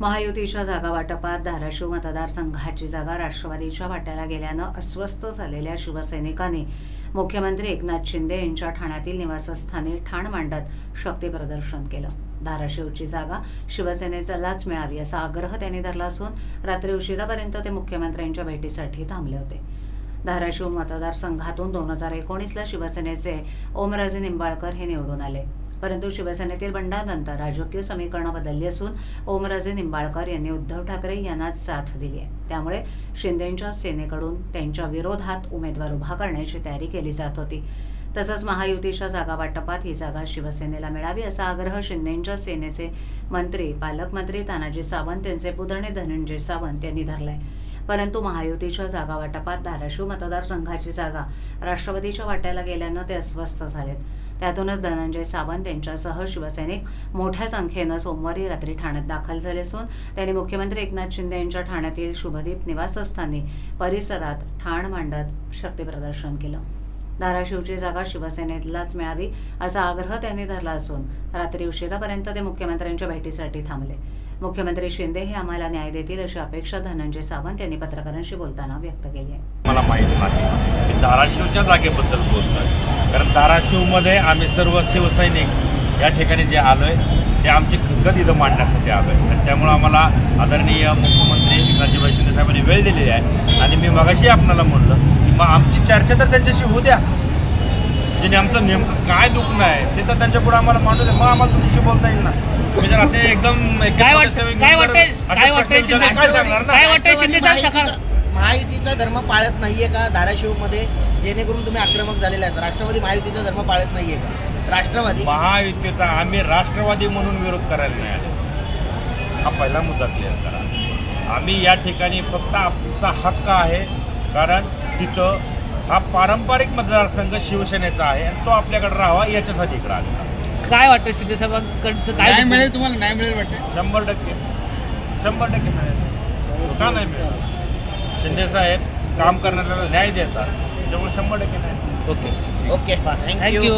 महायुतीच्या जागा वाटपात धाराशिव मतदारसंघाची जागा राष्ट्रवादीच्या वाट्याला गेल्यानं अस्वस्थ झालेल्या शिवसैनिकांनी मुख्यमंत्री एकनाथ शिंदे यांच्या ठाण्यातील निवासस्थानी ठाण मांडत शक्ती प्रदर्शन केलं. धाराशिवची जागा शिवसेनेचालाच मिळावी असा आग्रह त्यांनी धरला असून रात्री उशिरापर्यंत ते मुख्यमंत्र्यांच्या भेटीसाठी थांबले होते. धाराशिव मतदारसंघातून दोन हजार एकोणीसला शिवसेनेचे ओमराजे निंबाळकर हे निवडून आले. परंतु शिवसेनेतील बंडानंतर राजकीय समीकरणं बदलली असून ओमराजे निंबाळकर यांनी उद्धव ठाकरे यांनाच साथ दिली आहे. त्यामुळे शिंदेंच्या सेनेकडून त्यांच्या विरोधात उमेदवार उभा करण्याची तयारी केली जात होती. तसंच महायुतीच्या जागा वाटपात ही जागा शिवसेनेला मिळावी असा आग्रह शिंदेंच्या सेनेचे मंत्री पालकमंत्री तानाजी सावंत यांचे पुतणे धनंजय सावंत यांनी धरलाय. परंतु महायुतीच्या जागा वाटपात धाराशिव मतदारसंघाची जागा राष्ट्रवादीच्या वाट्याला गेल्यानं ते अस्वस्थ झालेत. त्यातूनच धनंजय सावंत यांच्यासह शिवसैनिक मोठ्या संख्येनं सोमवारी रात्री ठाण्यात दाखल झाले असून त्यांनी मुख्यमंत्री एकनाथ शिंदे यांच्या ठाण्यातील शुभदीप निवासस्थानी परिसरात ठाण मांडत शक्तीप्रदर्शन केलं. धाराशिवची जागा शिवसेनेलाच मिळावी असा आग्रह त्यांनी धरला असून रात्री उशिरापर्यंत ते मुख्यमंत्र्यांच्या भेटीसाठी थांबले. मुख्यमंत्री शिंदे हे आम्हाला न्याय देतील अशी अपेक्षा धनंजय सावंत यांनी पत्रकारांशी बोलताना व्यक्त केली आहे. मला माहीत नाही धाराशिवच्या जागेबद्दल बोलतोय. कारण धाराशिवमध्ये आम्ही सर्व शिवसैनिक या ठिकाणी जे आलोय ते आमची खंगत इथं मांडण्यासाठी आलोय. त्यामुळे त्यामुळं आम्हाला आदरणीय मुख्यमंत्री एकनाथजीभाई शिंदे साहेबांनी वेळ दिलेली आहे. आणि मी मगाशी आपणाला म्हणलं की मग आमची चर्चा तर त्यांच्याशी होऊ द्या. ज्याने आमचं नेमकं काय दुखणं आहे ते तर त्यांच्या पुढे आम्हाला मांडू द्या. मग आम्हाला तुमच्याशी बोलता येईल ना. तुम्ही जर असे एकदम काय वाटतं काय काय काय सांगणार ना? काय वाटतंय शिंदे साहेब सकाळ महायुतीचा महायुतीचा धर्म पाळत नाहीये का? धाराशिवमध्ये जेणेकरून तुम्ही आक्रमक झालेले आहेत. राष्ट्रवादी महायुतीचा धर्म पाळत नाहीये का? राष्ट्रवादी महायुतीचा आम्ही राष्ट्रवादी म्हणून विरोध करायला नाही आलो. हा पहिला मुद्दा क्लिअर करा. आम्ही या ठिकाणी फक्त आमचा हक्क आहे कारण तिथं हा पारंपरिक मतदारसंघ शिवसेनेचा आहे आणि तो आपल्याकडे राहावा याच्यासाठी इकडे आलेला काय वाटतं शिंदे साहेबांकडचं काय मिळेल तुम्हाला न्याय मिळेल वाटतं शंभर टक्के. शंभर टक्के मिळेल. का नाही मिळेल? शिंदे साहेब काम करणाऱ्याला न्याय देतात त्यामुळे शंभर टक्के नाही. ओके. ओके. थँक्यू